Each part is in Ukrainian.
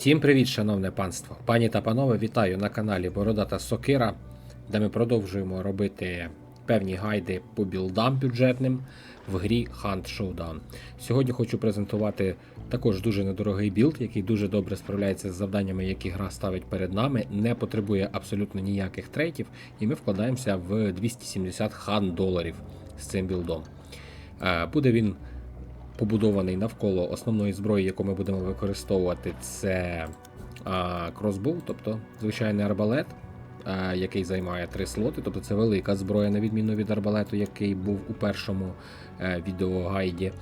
Всім привіт, шановне панство! Пані та панове, вітаю на каналі Бородата Сокира, де ми продовжуємо робити певні гайди по білдам бюджетним в грі Hunt Showdown. Сьогодні хочу презентувати також дуже недорогий білд, який дуже добре справляється з завданнями, які гра ставить перед нами, не потребує абсолютно ніяких трейтів, і ми вкладаємося в 270 хан доларів з цим білдом. Е, Буде він побудований навколо основної зброї, яку ми будемо використовувати, це а, кросбоу, тобто звичайний арбалет, а, який займає три слоти. Тобто це велика зброя, на відміну від арбалету, який був у першому е, відеогайді.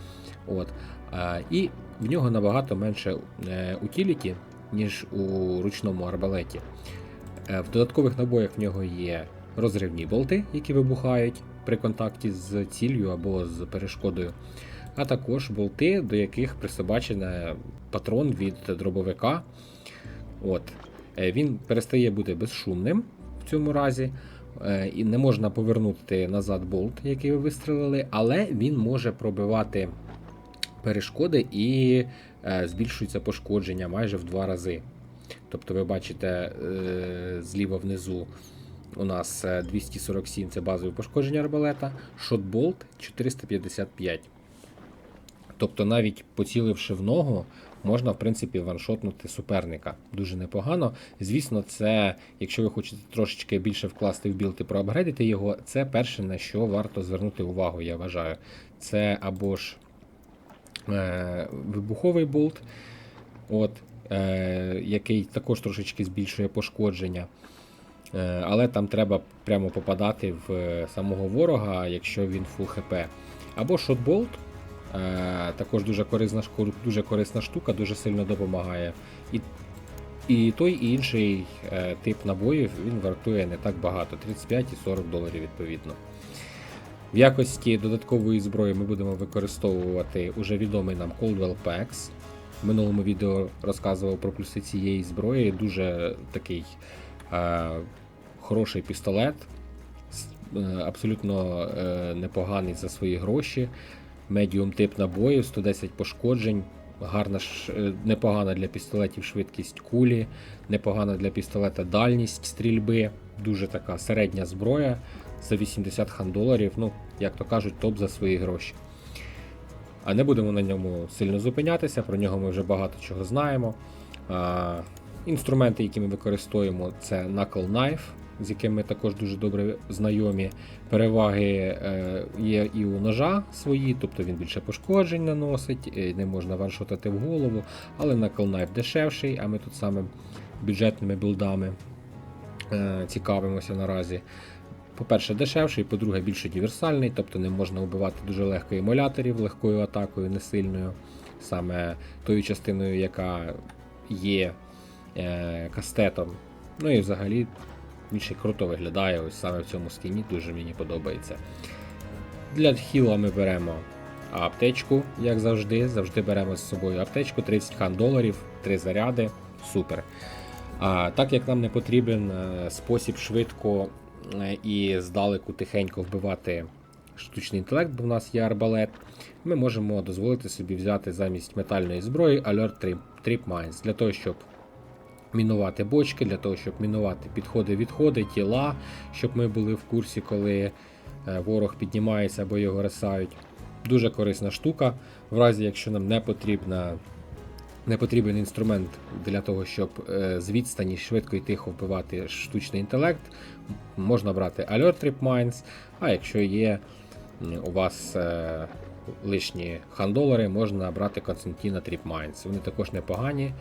От. А, і в нього набагато менше е, утіліті, ніж у ручному арбалеті. Е, В додаткових набоях в нього є розривні болти, які вибухають при контакті з ціллю або з перешкодою а також болти, до яких присобачений патрон від дробовика. От. Е, Він перестає бути безшумним в цьому разі. е, І не можна повернути назад болт, який ви вистрелили, але він може пробивати перешкоди і е, збільшується пошкодження майже в два рази. Тобто, ви бачите зліва внизу у нас е, 247 це базове пошкодження арбалета, шотболт 455. Тобто, навіть поціливши в ногу, можна в принципі ваншотнути суперника. Дуже непогано. Звісно, це, якщо ви хочете трошечки більше вкласти в білд і проапгрейдити його, це перше на що варто звернути увагу, я вважаю. Це або ж е, вибуховий болт, от, е, який також трошечки збільшує пошкодження. Е, Але там треба прямо попадати в е, самого ворога, якщо він фул хп. Або шотболт, також дуже корисна, дуже корисна штука, дуже сильно допомагає. І, і той і інший е, тип набоїв він вартує не так багато 35 і 40 доларів відповідно. В якості додаткової зброї ми будемо використовувати уже відомий нам Coldwell Packs. В минулому відео розказував про плюси цієї зброї. Дуже такий е, хороший пістолет, е, абсолютно е, непоганий за свої гроші медіум тип набоїв, 110 пошкоджень. Гарна е, непогана для пістолетів швидкість кулі, непогана для пістолета дальність стрільби, дуже така середня зброя за 80 хан доларів. Ну, як то кажуть, топ за свої гроші. А не будемо на ньому сильно зупинятися, про нього ми вже багато чого знаємо. А, інструменти, які ми використовуємо, це Knuckle Knife, з яким ми також дуже добре знайомі. Переваги е, є і у ножа свої, тобто він більше пошкоджень наносить, е, не можна ваншотати в голову, але Knuckle Knife дешевший, а ми тут саме бюджетними білдами е, цікавимося наразі. По-перше, дешевший, по-друге, більш універсальний, тобто не можна вбивати дуже легко емуляторів легкою атакою, не сильною, саме тою частиною, яка є е, кастетом. Ну і взагалі він ще круто виглядає, ось саме в цьому скіні дуже мені подобається. Для хіла ми беремо аптечку, як завжди. Завжди беремо з собою аптечку 30 хан доларів, 3 заряди. Супер. А так як нам не потрібен е, спосіб швидко е, і здалеку тихенько вбивати штучний інтелект, бо в нас є арбалет, ми можемо дозволити собі взяти замість метальної зброї Alert Trip, Mines для того, щоб мінувати бочки, для того, щоб мінувати підходи-відходи, тіла, щоб ми були в курсі, коли е, ворог піднімається або його рисають. Дуже корисна штука. В разі, якщо нам не потрібна. Не потрібен інструмент для того, щоб е, з відстані швидко і тихо вбивати штучний інтелект. Можна брати Alert Trip Mines, а якщо є у вас е, лишні хандолари, можна брати Константіна Trip Mines. Вони також непогані,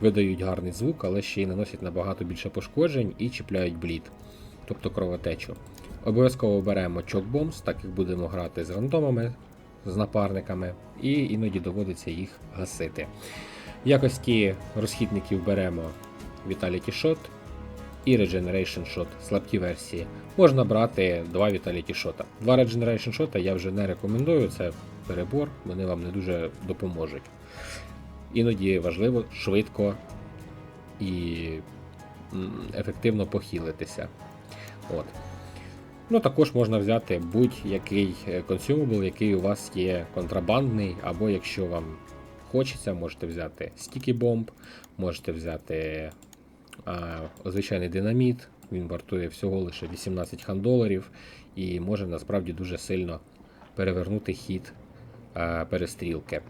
видають гарний звук, але ще й наносять набагато більше пошкоджень і чіпляють блід, тобто кровотечу. Обов'язково беремо Bombs, так як будемо грати з рандомами, з напарниками, і іноді доводиться їх гасити. В якості розхідників беремо Vitality Shot і Regeneration Shot, слабкі версії. Можна брати два Vitality Shot. Два Regeneration Shot я вже не рекомендую, це перебор, вони вам не дуже допоможуть. Іноді важливо швидко і ефективно похилитися. От. Ну, також можна взяти будь-який е, consumable, який у вас є контрабандний, або якщо вам хочеться, можете взяти стікі бомб, можете взяти а, звичайний динаміт. Він вартує всього лише 18 хандоларів і може насправді дуже сильно перевернути хід а, перестрілки.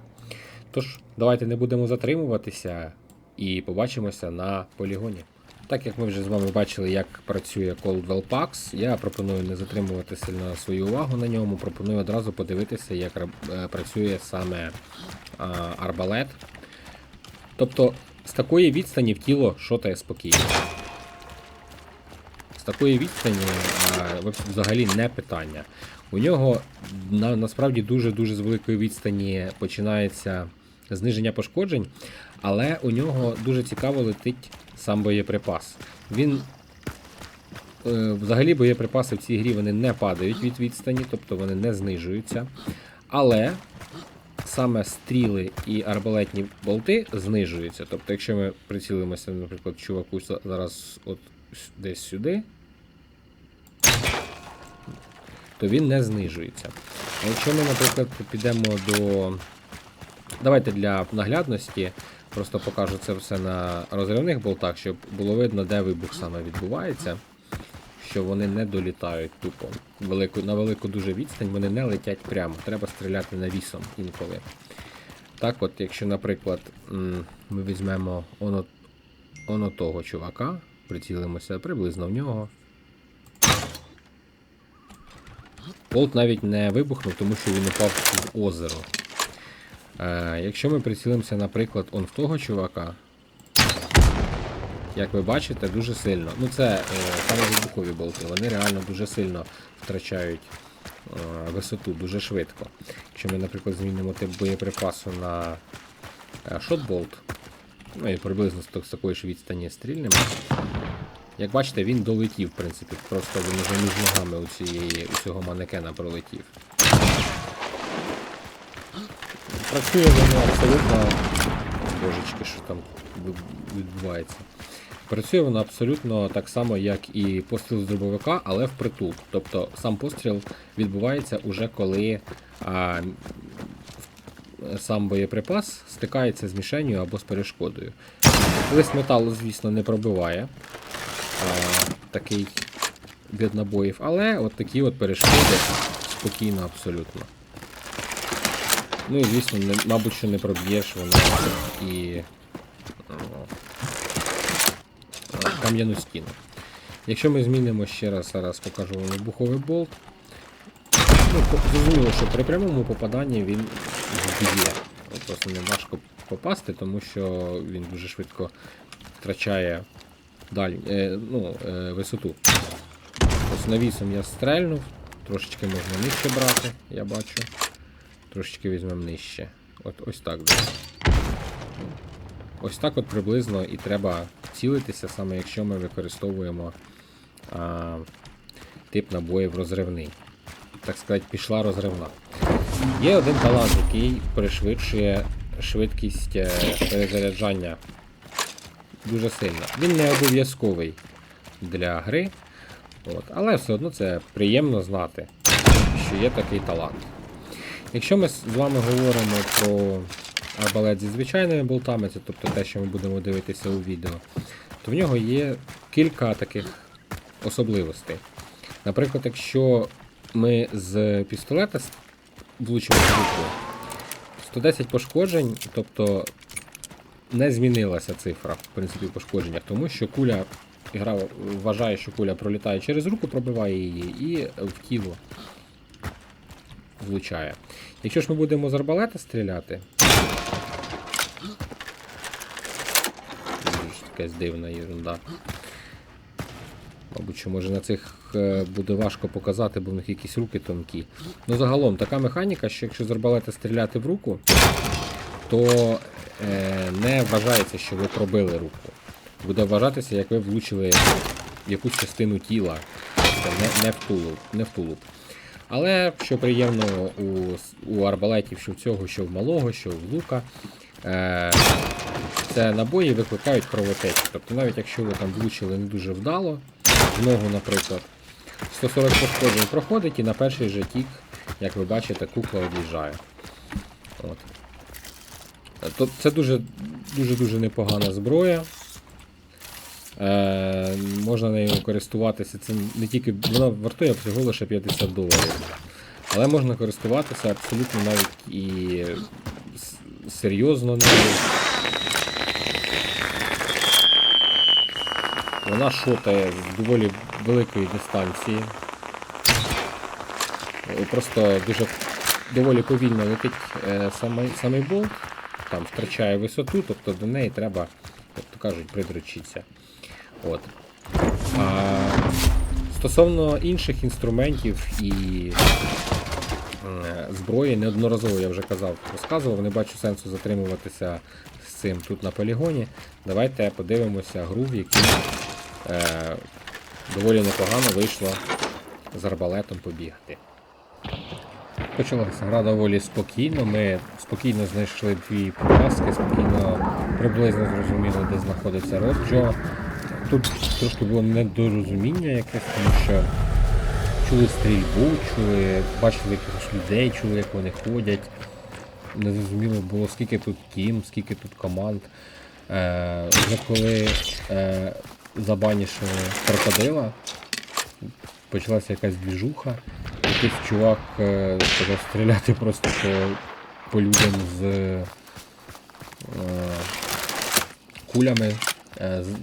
Тож, давайте не будемо затримуватися і побачимося на полігоні. Так як ми вже з вами бачили, як працює Coldwell Pax, я пропоную не затримувати сильно свою увагу на ньому. Пропоную одразу подивитися, як е, працює саме а, арбалет. Тобто з такої відстані в тіло шотає спокійно. З такої відстані а, взагалі не питання. У нього на, насправді дуже-дуже з великої відстані починається зниження пошкоджень, але у нього дуже цікаво летить сам боєприпас. Він е, взагалі боєприпаси в цій грі вони не падають від відстані, тобто вони не знижуються. Але саме стріли і арбалетні болти знижуються. Тобто, якщо ми прицілимося, наприклад, чуваку зараз от десь сюди, то він не знижується. А якщо ми, наприклад, підемо до. Давайте для наглядності просто покажу це все на розривних болтах, щоб було видно, де вибух саме відбувається. Що вони не долітають тупо. Велику, на велику дуже відстань вони не летять прямо. Треба стріляти навісом інколи. Так от, якщо, наприклад, ми візьмемо оно, оно того чувака, прицілимося приблизно в нього. Болт навіть не вибухнув, тому що він упав в озеро. Е, якщо ми прицілимося, наприклад, он в того чувака, як ви бачите, дуже сильно. Ну це е, вибухові болти, вони реально дуже сильно втрачають е, висоту дуже швидко. Якщо ми, наприклад, змінимо тип боєприпасу на е, шотболт, ну і приблизно з, так- такої ж відстані стрільнемо. Як бачите, він долетів, в принципі, просто він вже між ногами у, цієї, у цього манекена пролетів. Працює воно абсолютно. Божечки, що там відбувається. Працює воно абсолютно так само, як і постріл з дробовика, але впритул. Тобто сам постріл відбувається уже коли а, сам боєприпас стикається з мішенью або з перешкодою. Лист металу, звісно, не пробиває а, такий від набоїв, але от такі от перешкоди спокійно абсолютно. Ну і звісно, не, мабуть, що не проб'єш воно і кам'яну стіну. Якщо ми змінимо ще раз, зараз покажу вам вибуховий болт. Ну, зрозуміло, що при прямому попаданні він вб'є. Просто не важко попасти, тому що він дуже швидко втрачає даль, е, ну, е, висоту. Ось навісом я стрельнув, трошечки можна нижче брати, я бачу. Трошечки візьмемо нижче. От ось так десь. Ось так от приблизно і треба цілитися, саме якщо ми використовуємо а, тип набоїв розривний. Так сказати, пішла розривна. Є один талант, який пришвидшує швидкість е, перезаряджання дуже сильно. Він не обов'язковий для гри, от, але все одно це приємно знати, що є такий талант. Якщо ми з вами говоримо про арбалет зі звичайними болтами, це тобто те, що ми будемо дивитися у відео, то в нього є кілька таких особливостей. Наприклад, якщо ми з пістолета влучимо в руку, 110 пошкоджень, тобто не змінилася цифра в принципі в пошкодженнях, тому що куля гра вважає, що куля пролітає через руку, пробиває її і в тіло влучає. Якщо ж ми будемо з арбалета стріляти. Якась дивна ерунда. Мабуть, що може на цих е, буде важко показати, бо в них якісь руки тонкі. Ну загалом така механіка, що якщо з арбалета стріляти в руку, то е, не вважається, що ви пробили руку. Буде вважатися, як ви влучили якусь частину тіла, не, не, в тулуб, не в тулуб. Але що приємно у, у арбалетів, що в цього, що в малого, що в лука, е, це набої викликають кровотечу. Тобто навіть якщо ви там влучили не дуже вдало, в ногу, наприклад, 140 пошкоджень проходить і на перший же тік, як ви бачите, кукла від'їжджає. От. То це дуже дуже дуже непогана зброя. Е, можна нею користуватися. Це не тільки вона вартує всього лише 50 доларів. Але можна користуватися абсолютно навіть і серйозно нею. Вона шотає з доволі великої дистанції. Е, Просто дуже доволі повільно летить е, самий, самий болт, там втрачає висоту, тобто до неї треба, як то кажуть, придручитися. От. А, стосовно інших інструментів і е, зброї, неодноразово я вже казав, розказував, не бачу сенсу затримуватися з цим тут на полігоні. Давайте подивимося гру, в якій е, доволі непогано вийшло з арбалетом побігати. Почалася гра доволі спокійно. Ми спокійно знайшли дві поразки, спокійно приблизно зрозуміли, де знаходиться Роджо. Тут трошки було недорозуміння якесь, тому що чули стрільбу, чули, бачили якихось людей, чули, як вони ходять. Не зрозуміло було, скільки тут тім, скільки тут команд. Е, вже коли е, забанішили крокодила, почалася якась двіжуха. Якийсь чувак е, стріляти просто по, по людям з е, кулями е, з,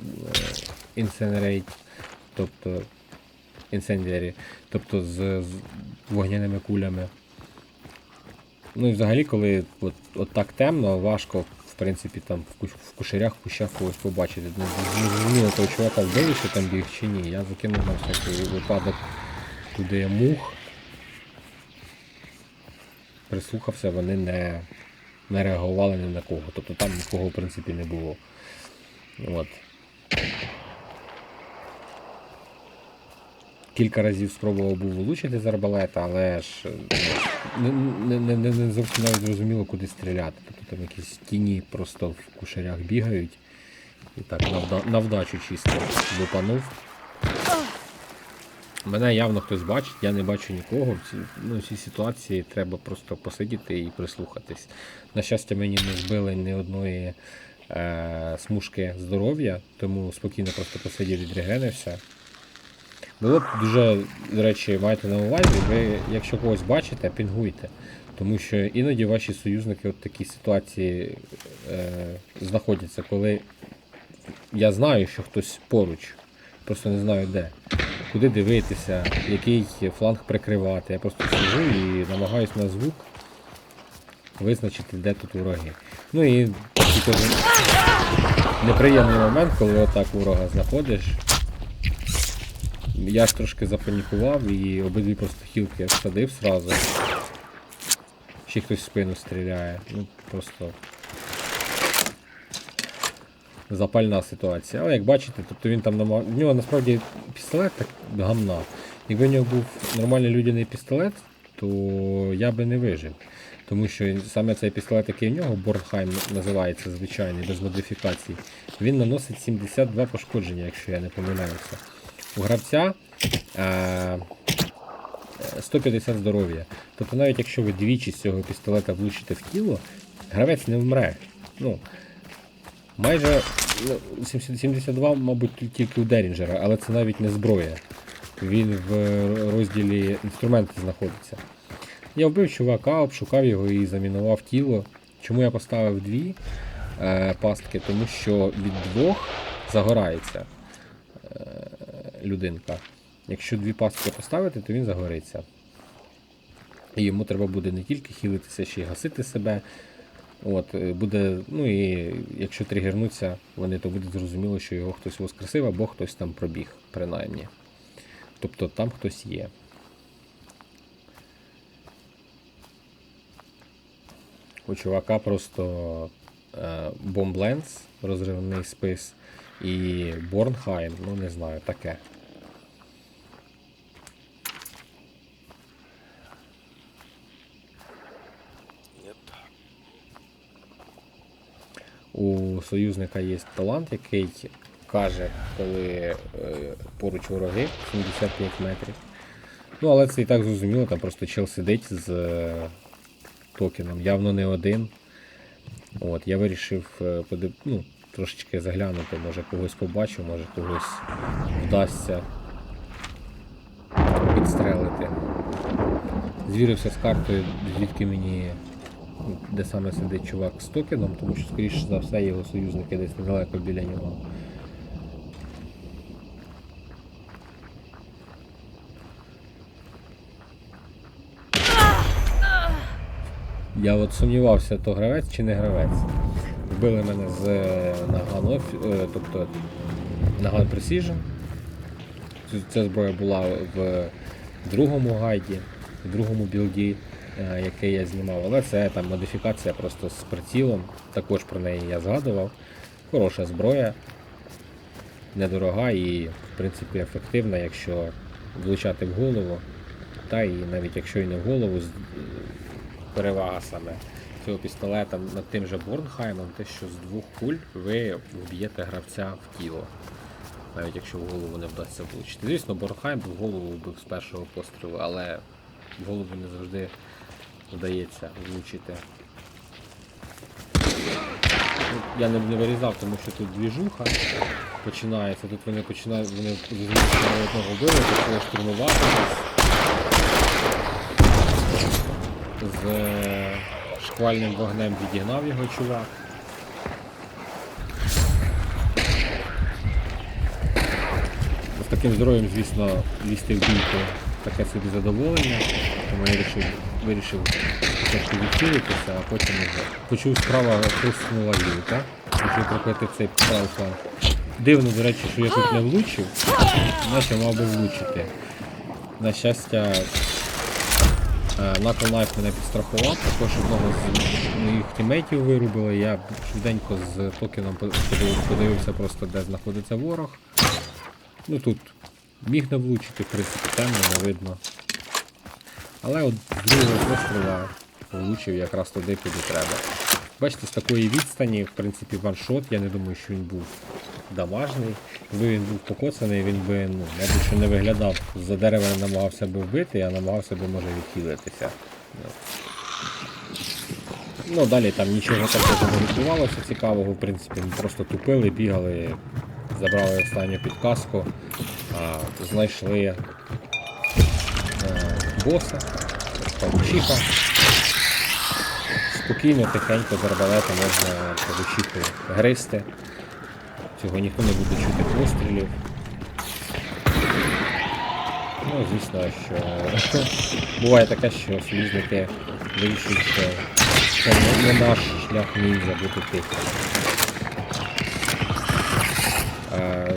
Incinerate, тобто Incendiary, тобто з, з вогняними кулями. Ну і взагалі, коли от, от так темно, важко в принципі там в, куш- в кушарях, в кущах когось побачити. Не зрозуміло того чувака вбили, що там біг чи ні. Я закинув на всякий випадок туди мух. Прислухався, вони не, не реагували ні на кого. Тобто там нікого в принципі не було. От. Кілька разів спробував був влучити з арбалета, але ж е, не, не, не, не, зовсім навіть зрозуміло, куди стріляти. Тобто там якісь тіні просто в кушарях бігають. І так, на, вда- на вдачу чисто лупанув. Мене явно хтось бачить, я не бачу нікого. В цій, ну, в цій ситуації треба просто посидіти і прислухатись. На щастя, мені не збили ні одної е, смужки здоров'я, тому спокійно просто посидів відрегенився. Було б дуже, до речі, майте на увазі, ви, якщо когось бачите, пінгуйте. Тому що іноді ваші союзники от такі ситуації е, знаходяться, коли я знаю, що хтось поруч, просто не знаю де. Куди дивитися, який фланг прикривати. Я просто сижу і намагаюсь на звук визначити, де тут вороги. Ну і такий неприємний момент, коли отак ворога знаходиш. Я ж трошки запанікував і обидві просто хілки всадив сразу. Ще хтось в спину стріляє. Ну просто запальна ситуація. Але як бачите, тобто він там нама... в нього насправді пістолет так гамна. Якби в нього був нормальний людяний пістолет, то я би не вижив. Тому що саме цей пістолет, який в нього, Борнхайм називається звичайний, без модифікацій, він наносить 72 пошкодження, якщо я не помиляюся. У гравця е, 150 здоров'я. Тобто навіть якщо ви двічі з цього пістолета влучите в тіло, гравець не вмре. Ну, майже ну, 70 72, мабуть, тільки- у Дерінджера, але це навіть не зброя. Він в розділі інструменти знаходиться. Я вбив чувака, обшукав його і замінував тіло. Чому я поставив дві е, пастки? Тому що від двох загорається е, людинка. Якщо дві пастки поставити, то він загориться. І йому треба буде не тільки хілитися, ще й гасити себе. От, е, буде, ну і якщо тригернуться, вони, то буде зрозуміло, що його хтось воскресив або хтось там пробіг, принаймні. Тобто там хтось є. У чувака просто е, Бомбленс, розривний спис, і Борнхайм, ну не знаю, таке. У союзника є талант, який каже, коли е, поруч вороги 75 метрів. Ну, але це і так зрозуміло, там просто чел сидить з е, токеном, явно не один. От, я вирішив е, ну, трошечки заглянути, може когось побачу, може когось вдасться підстрелити. Звірився з картою, звідки мені де саме сидить чувак з токеном, тому що, скоріше за все, його союзники десь недалеко біля нього. Я от сумнівався, то гравець чи не гравець. Вбили мене з е, Наган е, тобто Наган Precision. Ця зброя була в другому гайді, в другому білді, який я знімав, але це там модифікація просто з прицілом. Також про неї я згадував. Хороша зброя, недорога і, в принципі, ефективна, якщо влучати в голову. Та і навіть якщо і не в голову, з- перевага саме цього пістолета над тим же Борнхаймом, те, що з двох куль ви вб'єте гравця в тіло. Навіть якщо в голову не вдасться влучити. Звісно, Борнхайм в голову вбив з першого пострілу, але в голову не завжди вдається влучити. Ну, Я не, не вирізав, тому що тут двіжуха починається. Тут вони починають, вони звісно одного вбили, почали штурмувати. З е, шквальним вогнем відігнав його чувак. З таким здоров'ям, звісно, лізти в бійку таке собі задоволення. Тому я вирішив, вирішив спочатку відхилитися, а потім вже почув справа хрустнула гілка. Почав прокрити цей правий. Дивно, до речі, що я тут не влучив, наче мав би влучити. На щастя, Knuckle Knife мене підстрахував, також одного з моїх тімейтів вирубили. Я швиденько з токеном подивився просто, де знаходиться ворог. Ну тут міг не влучити, в принципі, темно, не видно. Але от другого постріла влучив якраз туди, куди треба. Бачите, з такої відстані, в принципі, ваншот, я не думаю, що він був дамажний. Якби він був покоцаний, він би, ну, мабуть, що не виглядав. За дерева не намагався би вбити, а намагався би, може, відхилитися. Ну, далі там нічого такого не відбувалося цікавого, в принципі, ми просто тупили, бігали, забрали останню підказку, а, знайшли е, боса, павучиха. Спокійно, тихенько з арбалета можна павучиху гристи. Цього ніхто не буде чути пострілів. Ну, звісно, що буває таке, що союзники вирішують, що це не- наш шлях ніндзя бути тихим. Е,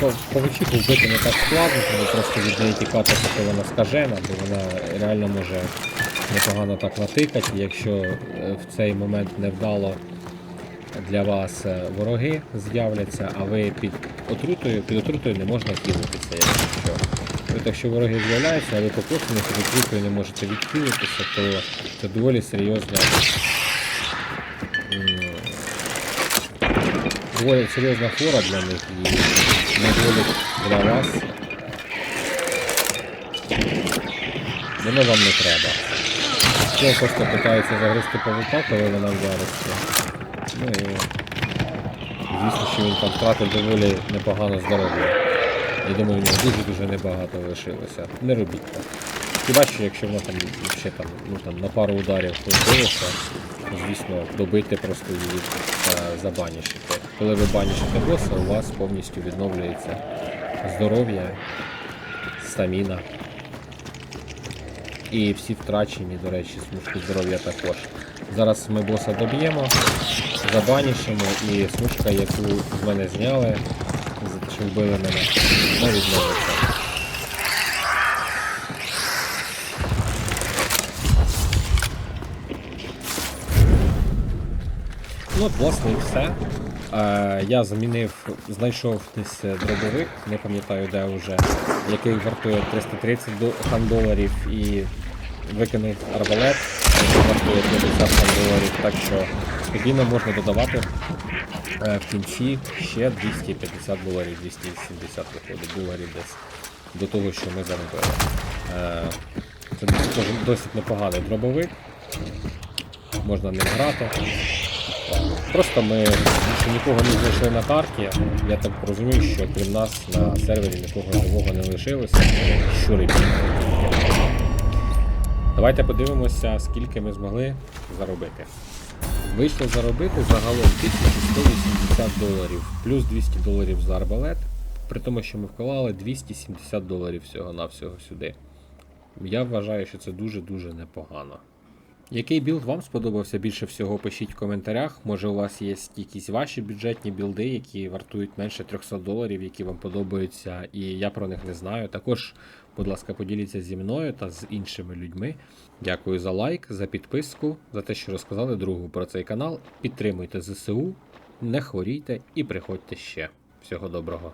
по- Павучиху вбити не так складно, треба просто від неї тікати, поки вона скажена, бо вона реально може непогано так натикати. Якщо е, в цей момент невдало для вас е, вороги з'являться, а ви під отрутою, під отрутою не можна хілитися, якщо що. Тобто, якщо вороги з'являються, а ви покошені під отрутою не можете відхилитися, то це доволі серйозна. Доволі серйозна хвора для них недолік для вас. Воно вам не треба. Якщо просто питається загризти павука, коли вона вдариться. Ну і звісно, що він там втратив доволі непогано здоров'я. Я думаю, в нього дуже-дуже небагато лишилося. Не робіть так. Хіба що якщо воно там ще там, ну, там, на пару ударів вбилося, звісно, добити просто її та забанішити. Коли ви банішите боса, у вас повністю відновлюється здоров'я, стаміна. І всі втрачені, до речі, смужки здоров'я також. Зараз ми боса доб'ємо, забанішимо і смужка, яку з мене зняли, за що вбили мене, не відновиться. Ну, власне, і все. Е, я замінив, знайшов десь е, дробовик, не пам'ятаю де вже, який вартує 330 до- хан доларів і викинув арбалет, який вартує 50 хан доларів, так що спокійно можна додавати е, в кінці ще 250 доларів, 270 виходить доларів десь до того, що ми заробили. Е, Це досить- непоганий дробовик, можна ним грати. Просто ми більше нікого не знайшли на карті. Я так розумію, що крім нас на сервері нікого живого не лишилося. Щури. Давайте подивимося, скільки ми змогли заробити. Вийшло заробити загалом 1180 доларів, плюс 200 доларів за арбалет, при тому, що ми вклали 270 доларів всього-навсього сюди. Я вважаю, що це дуже-дуже непогано. Який білд вам сподобався більше всього, пишіть в коментарях. Може, у вас є якісь ваші бюджетні білди, які вартують менше 300 доларів, які вам подобаються, і я про них не знаю. Також, будь ласка, поділіться зі мною та з іншими людьми. Дякую за лайк, за підписку, за те, що розказали другу про цей канал. Підтримуйте ЗСУ, не хворійте і приходьте ще. Всього доброго.